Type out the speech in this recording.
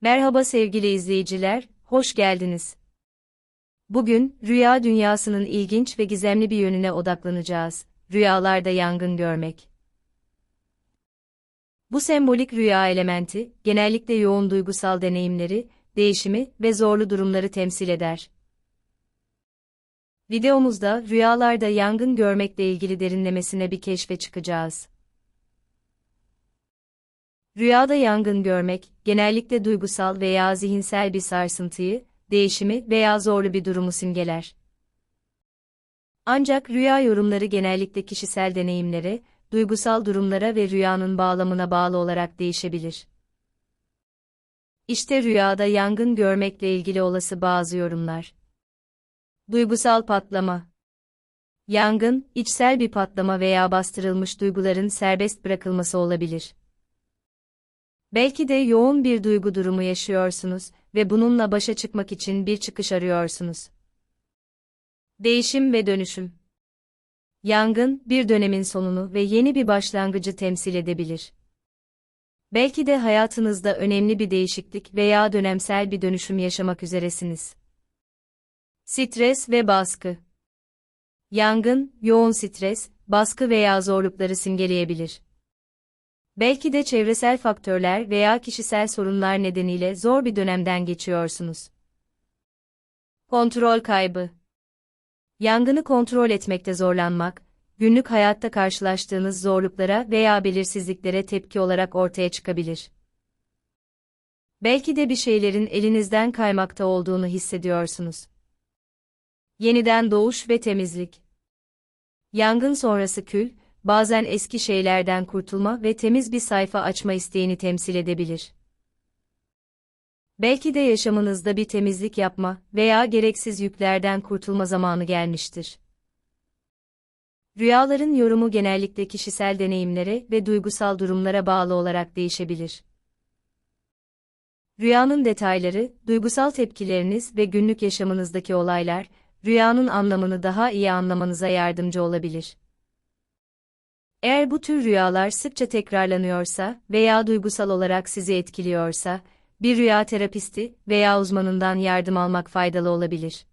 Merhaba sevgili izleyiciler, hoş geldiniz. Bugün, rüya dünyasının ilginç ve gizemli bir yönüne odaklanacağız. Rüyalarda yangın görmek. Bu sembolik rüya elementi, genellikle yoğun duygusal deneyimleri, değişimi ve zorlu durumları temsil eder. Videomuzda rüyalarda yangın görmekle ilgili derinlemesine bir keşfe çıkacağız. Rüyada yangın görmek, genellikle duygusal veya zihinsel bir sarsıntıyı, değişimi veya zorlu bir durumu simgeler. Ancak rüya yorumları genellikle kişisel deneyimlere, duygusal durumlara ve rüyanın bağlamına bağlı olarak değişebilir. İşte rüyada yangın görmekle ilgili olası bazı yorumlar. Duygusal patlama Yangın, içsel bir patlama veya bastırılmış duyguların serbest bırakılması olabilir. Belki de yoğun bir duygu durumu yaşıyorsunuz ve bununla başa çıkmak için bir çıkış arıyorsunuz. Değişim ve dönüşüm. Yangın, bir dönemin sonunu ve yeni bir başlangıcı temsil edebilir. Belki de hayatınızda önemli bir değişiklik veya dönemsel bir dönüşüm yaşamak üzeresiniz. Stres ve baskı. Yangın, yoğun stres, baskı veya zorlukları simgeleyebilir. Belki de çevresel faktörler veya kişisel sorunlar nedeniyle zor bir dönemden geçiyorsunuz. Kontrol kaybı. Yangını kontrol etmekte zorlanmak, günlük hayatta karşılaştığınız zorluklara veya belirsizliklere tepki olarak ortaya çıkabilir. Belki de bir şeylerin elinizden kaymakta olduğunu hissediyorsunuz. Yeniden doğuş ve temizlik. Yangın sonrası kül, bazen eski şeylerden kurtulma ve temiz bir sayfa açma isteğini temsil edebilir. Belki de yaşamınızda bir temizlik yapma veya gereksiz yüklerden kurtulma zamanı gelmiştir. Rüyaların yorumu genellikle kişisel deneyimlere ve duygusal durumlara bağlı olarak değişebilir. Rüyanın detayları, duygusal tepkileriniz ve günlük yaşamınızdaki olaylar, rüyanın anlamını daha iyi anlamanıza yardımcı olabilir. Eğer bu tür rüyalar sıkça tekrarlanıyorsa veya duygusal olarak sizi etkiliyorsa, bir rüya terapisti veya uzmanından yardım almak faydalı olabilir.